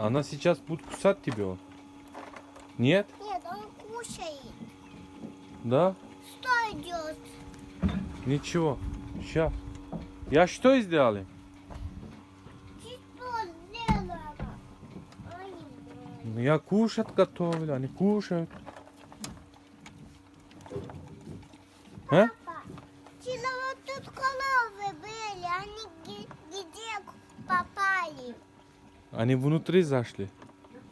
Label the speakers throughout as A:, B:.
A: Она сейчас будет кусать тебя. Нет?
B: Нет, он кушает.
A: Да?
B: Что идет?
A: Ничего. Сейчас. Я что сделали? Ну, Я кушать готовлю, они кушают. А?
B: папа, вчера вот тут коровы были, они где попали?
A: Они внутри зашли.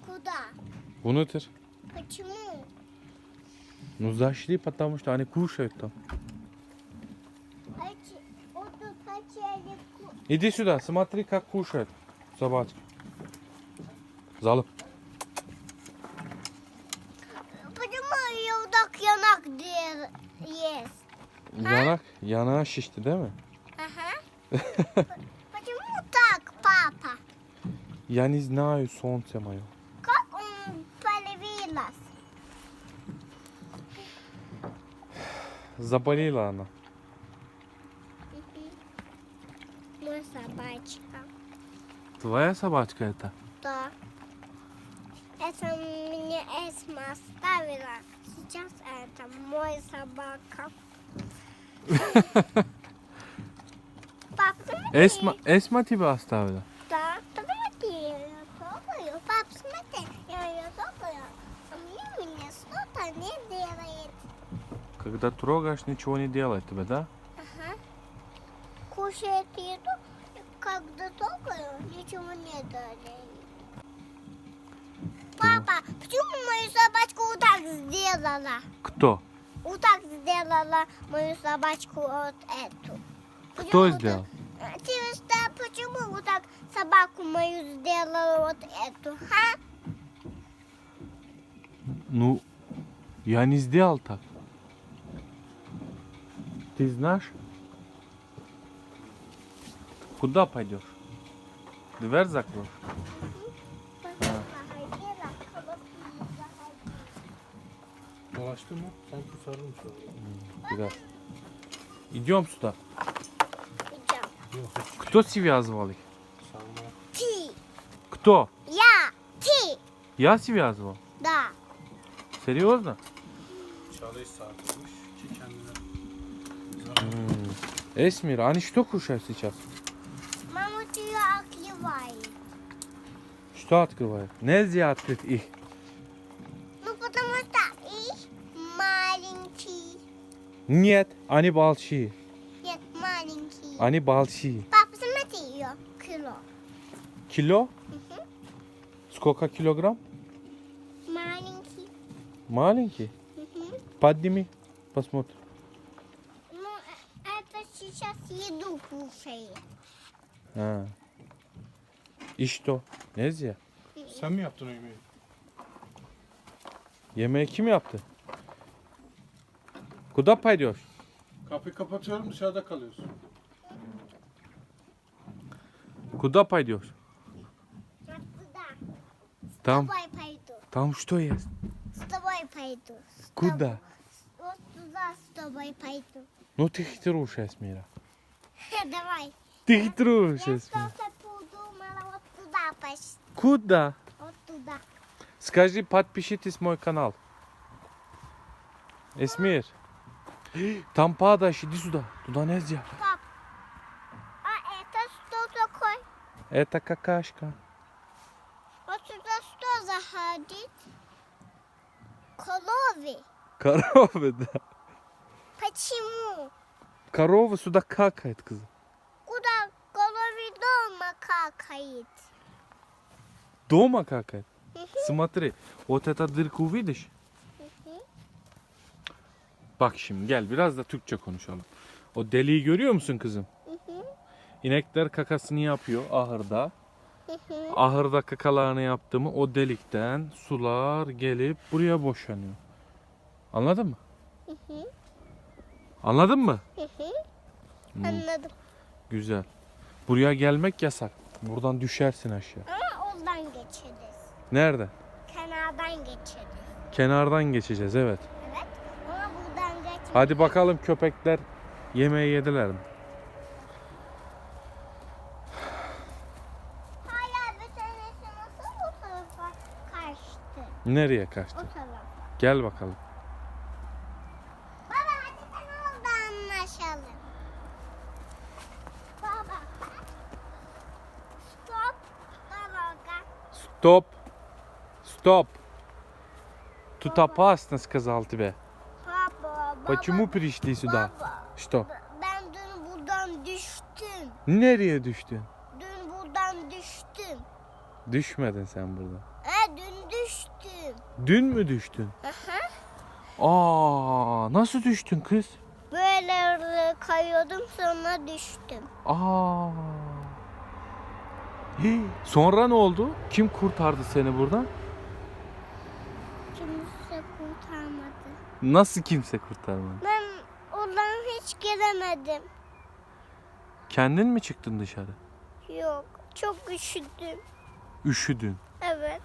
B: Куда?
A: Внутрь.
B: Почему?
A: Ну зашли, потому что они кушают там. Иди сюда, смотри, как кушают собачки. Залып.
B: Почему так янак дер- ест?
A: Yanak, yanağı şişti değil mi?
B: Ага.
A: Я не знаю, солнце мое.
B: Как он появилась?
A: Заболела она.
B: Мой собачка.
A: Твоя собачка это?
B: Да. Это мне Эсма оставила. Сейчас это мой собака.
A: Esma, Esma тебе оставила.
B: Да, смотри, я ее трогаю. Пап, смотри, я ее трогаю. А мне, мне что-то не делает.
A: Когда трогаешь, ничего не делает тебе, да?
B: Ага. Кушает еду, когда трогаю, ничего не делает. Папа, почему мою собачку вот так сделала?
A: Кто?
B: Вот так сделала мою собачку вот эту.
A: Кто
B: Почему вот
A: сделал?
B: так- Ты что, почему вот так собаку мою сделала вот эту, ха?
A: Ну, я не сделал так. Ты знаешь? Куда пойдешь? Дверь закроешь?
B: Заходила, заходила.
C: Dolaştı mı? Sanki sarılmış.
A: Biraz. Идем сюда.
B: Идем.
C: Yok hiç
A: Кто связывал их?
C: sarılma.
B: Ты,
A: Кто?
B: я, ты,
A: Я связывал?
B: да.
A: Серьезно?
C: Çalıyı sarkılmış
A: Эсмир, они что кушают сейчас?
B: Мама тебя оклевает.
A: Что открывают? Нельзя открыть их.
B: Ну, потому что их маленький.
A: Нет, они большие.
B: Нет, маленький.
A: Они большие.
B: Папа, смотри ее. Крыло.
A: Кило?
B: Мгм.
A: Сколько килограмм?
B: Маленький.
A: Маленький?
B: Мгм.
A: Подними, посмотрим.
B: еду кушает.
A: Ha. İşte o. Neyse.
C: Sen mi yaptın o yemeği?
A: Yemeği kim yaptı? Куда пойдешь?
C: Kapıyı kapatıyorum dışarıda kalıyorsun.
A: Куда пойдешь?
B: Вот туда. С
A: Там,
B: тобой пойду.
A: там что есть?
B: С тобой пойду. С
A: Куда?
B: тобой. Вот туда с тобой пойду.
A: Ну ты хитруешь, Эсмира.
B: Давай.
A: Ты хитруешь,
B: Я что-то подумала вот туда почти.
A: Куда?
B: Вот туда.
A: Скажи, подпишитесь мой канал. Эсмир. Там падаешь, иди сюда. Туда нельзя.
B: Пап, а это что такое?
A: Это какашка.
B: Вот сюда что заходит? Коровы.
A: Коровы, да.
B: Почему?
A: Корова сюда какает, кызım.
B: Куда коровы дома какает?
A: Дома какает?
B: Мгм.
A: Смотри, вот эта дырку увидишь?
B: Мгм.
A: Bak şimdi gel biraz da Türkçe konuşalım. O deliği görüyor musun kızım?
B: Мгм.
A: İnekler kakasını yapıyor ahırda.
B: Мгм.
A: Ahırda kakalarını yaptı mı o delikten sular gelip buraya boşanıyor. Anladın mı? Anladın mı?
B: Hı hı.
A: Hmm.
B: Anladım.
A: Güzel. Buraya gelmek yasak. Buradan düşersin aşağı.
B: Ama oradan geçeriz.
A: Nerede?
B: Kenardan geçeriz.
A: Kenardan geçeceğiz evet.
B: Evet. Ama buradan geçeriz.
A: Hadi bakalım köpekler yemeği yediler mi?
B: Hala bir tanesi nasıl bu tarafa kaçtı?
A: Nereye
B: O
A: kaçtı?
B: tarafa.
A: Gel bakalım.
B: Stop.
A: Stop. Тут опасно, сказал тебе.
B: Baba.
A: Почему пришли сюда?
B: Baba.
A: Что?
B: Ben dün buradan düştüm.
A: Nereye düştün?
B: Dün buradan düştüm.
A: Düşmedin sen burada.
B: E dün düştüm.
A: Dün mü düştün?
B: Aha.
A: Aa, nasıl düştün kız?
B: Böyle kayıyordum sonra düştüm.
A: Aa. Hii, Sonra ne oldu? Kim kurtardı seni buradan?
B: Kimse kurtarmadı.
A: Nasıl kimse kurtarmadı?
B: Ben oradan hiç gelemedim.
A: Kendin mi çıktın dışarı?
B: Yok. Çok üşüdüm.
A: Üşüdün.
B: Evet.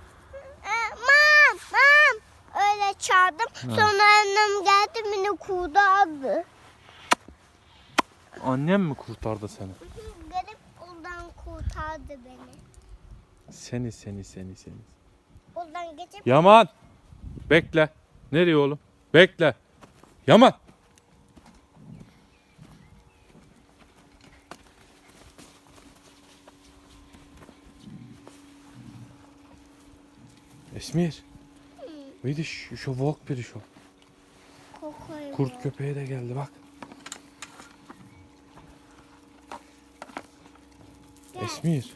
B: E, mam, mam. Öyle çağırdım. Sonra annem geldi beni kurtardı.
A: Annem mi kurtardı seni?
B: Gelip oradan kurtardı beni.
A: Seni seni seni seni.
B: Oradan geçip
A: Yaman. Bekle. Nereye oğlum? Bekle. Yaman. Esmir. Vidiş şu volk biri şu.
B: kokuyor.
A: Kurt köpeği de geldi bak. Esmir.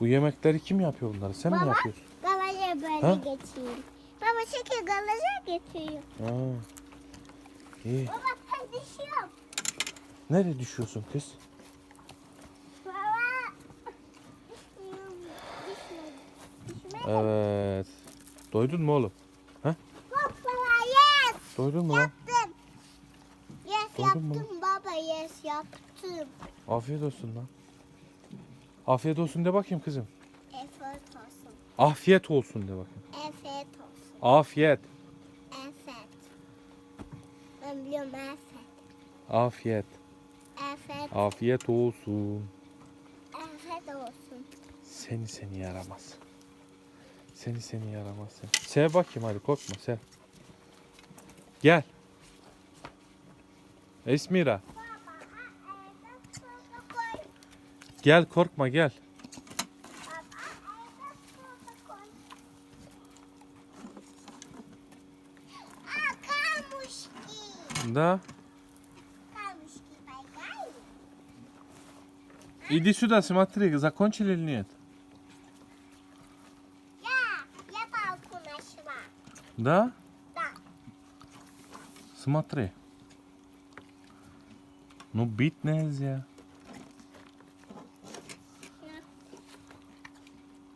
A: Bu yemekleri kim yapıyor bunları? Sen mi
B: Baba.
A: yapıyorsun?
B: Galaja böyle
A: Ha?
B: Baba çekil galaja getireyim.
A: Aa. İyi.
B: Baba ben düşüyorum.
A: Nereye düşüyorsun kız?
B: Baba. Düşmedim.
A: Evet. Doydun mu oğlum?
B: Bak baba yes.
A: Doydun mu lan? Doydun mu?
B: yaptım baba yes yaptım.
A: Afiyet olsun lan. Afiyet olsun de bakayım kızım.
B: Efet olsun.
A: Afiyet olsun de bakayım.
B: Efet olsun.
A: Afiyet.
B: Efet. Ben biliyorum efet.
A: Afiyet.
B: Efet.
A: Afiyet olsun.
B: Efet olsun.
A: Seni seni yaramaz. Seni seni yaramaz. Seni. Sev bakayım hadi korkma sev. Gel. Esmira. Gel korkma gel.
B: А.
A: Да. Иди сюда, смотри, закончили или нет?
B: Я, я палку нашла.
A: Да?
B: Да.
A: Смотри. Ну, бить нельзя.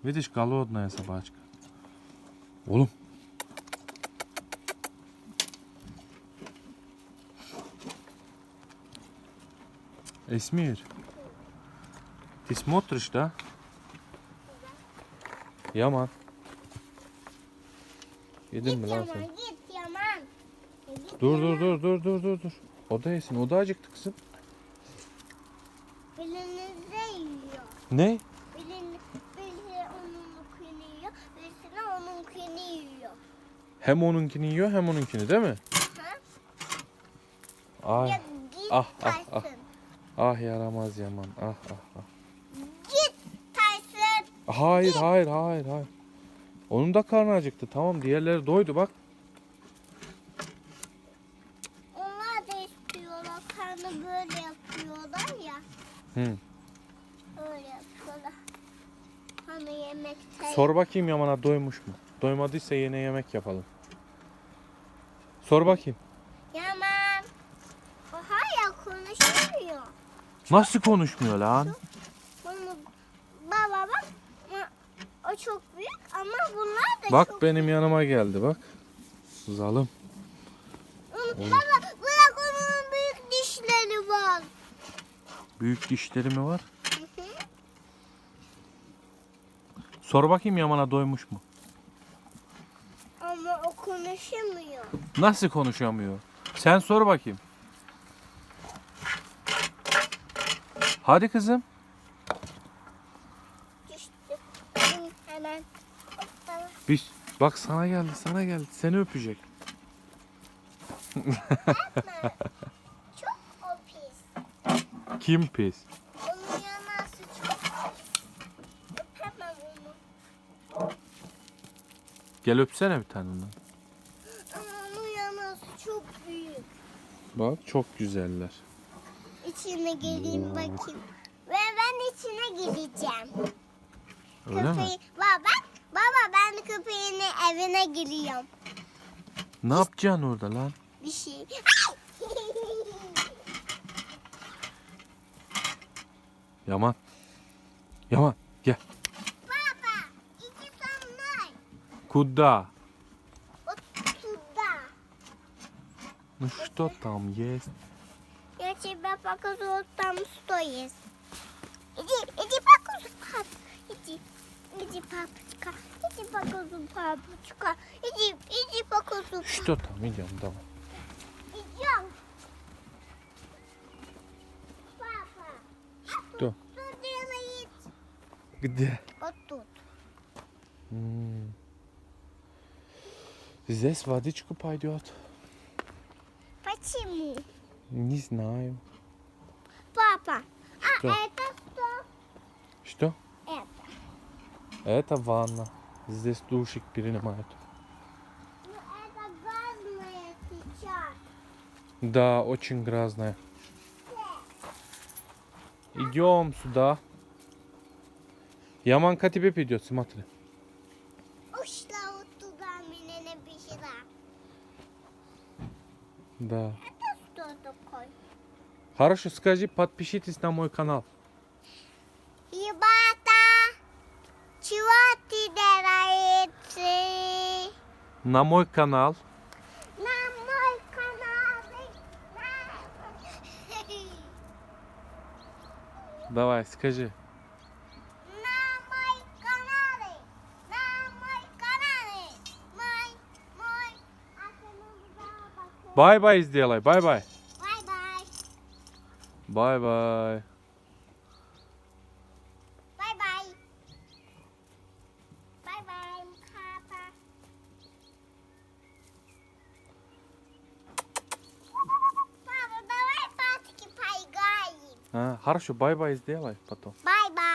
A: Видишь, голодная собачка. Oğlum. Эсмир, ты смотришь, да? Yaman. Yedin mi
B: Git
A: lan sen?
B: Yaman, git Yaman. Git
A: Dur
B: Yaman.
A: dur dur dur dur dur dur. O da yesin. O da acıktı kızım. Ne?
B: Birini, birisi onunkini yiyor. Birisi onunkini yiyor.
A: Hem onunkini yiyor hem onunkini değil mi? Ay.
B: Ya git
A: ah, ah, ah.
B: Tyson.
A: Ah yaramaz Yaman. Ah ah ah.
B: Git Tyson.
A: Hayır hayır hayır hayır. Onun da karnı acıktı. Tamam diğerleri doydu bak.
B: Onlar da istiyorlar. Karnı böyle yapıyorlar ya.
A: Hı.
B: Öyle yapıyorlar. Yemekte.
A: Sor bakayım Yaman'a doymuş mu? Doymadıysa yine yemek yapalım. Sor bakayım.
B: Yaman. O hala konuşmuyor.
A: Nasıl konuşmuyor lan?
B: Bunu baba bak. O çok büyük ama bunlar da
A: Bak
B: çok
A: benim yanıma geldi bak. Zalim.
B: Baba bırak onun büyük dişleri var.
A: Büyük dişleri mi var?
B: Hı hı.
A: Sor bakayım Yaman'a doymuş mu?
B: Ama o konuşamıyor.
A: Nasıl konuşamıyor? Sen sor bakayım. Hadi kızım.
B: ben. Tamam.
A: Bir, bak sana geldi sana geldi. Seni öpecek.
B: Çok o pis.
A: Kim pis?
B: Onun yanası çok Öpemem onu.
A: Gel öpsene bir tane ondan.
B: Ama onun yanası çok büyük.
A: Bak çok güzeller.
B: İçine gireyim bakayım. Ve ben içine gireceğim.
A: Öyle mi?
B: Köpeği... Baba, bak, baba ben de köpeğin evine giriyorum.
A: Ne yapacaksın orada lan?
B: Bir şey.
A: Yaman. Yaman gel. Куда?
B: O suda.
A: Ну что там есть?
B: Я тебя покажу, там что есть. Иди, иди покажу, пап. Иди, иди, папочка. Иди покажу, папочка. Иди, иди покажу.
A: Что там? Идем давай.
B: Идем. Папа.
A: Что?
B: Что делает?
A: Где?
B: Вот тут.
A: М. Здесь водичку пойдет.
B: Почему?
A: Не знаю.
B: Папа, а
A: Что?
B: это что?
A: Что?
B: Это.
A: Это ванна. Здесь душик принимают.
B: Ну это газное сейчас.
A: Да, очень грязная. Идем сюда. Яманка тебе придет, смотри.
B: Ушла вот туда, меня не бежала.
A: Да.
B: Это что такое?
A: Хорошо, скажи, подпишитесь на мой канал.
B: Ребята, чего ты делаешь?
A: На мой канал.
B: На мой канал. На,
A: Давай, скажи.
B: на мой канал. На мой канал. Мой, мой. А ты нужна бабушка.
A: Бай-бай сделай, бай-бай.
B: Бай-бай.
A: Бай-бай.
B: Бай-бай. Бай-бай, папа. Папа, давай патки поиграем.
A: А, хорошо, бай-бай сделай потом.
B: Бай-бай.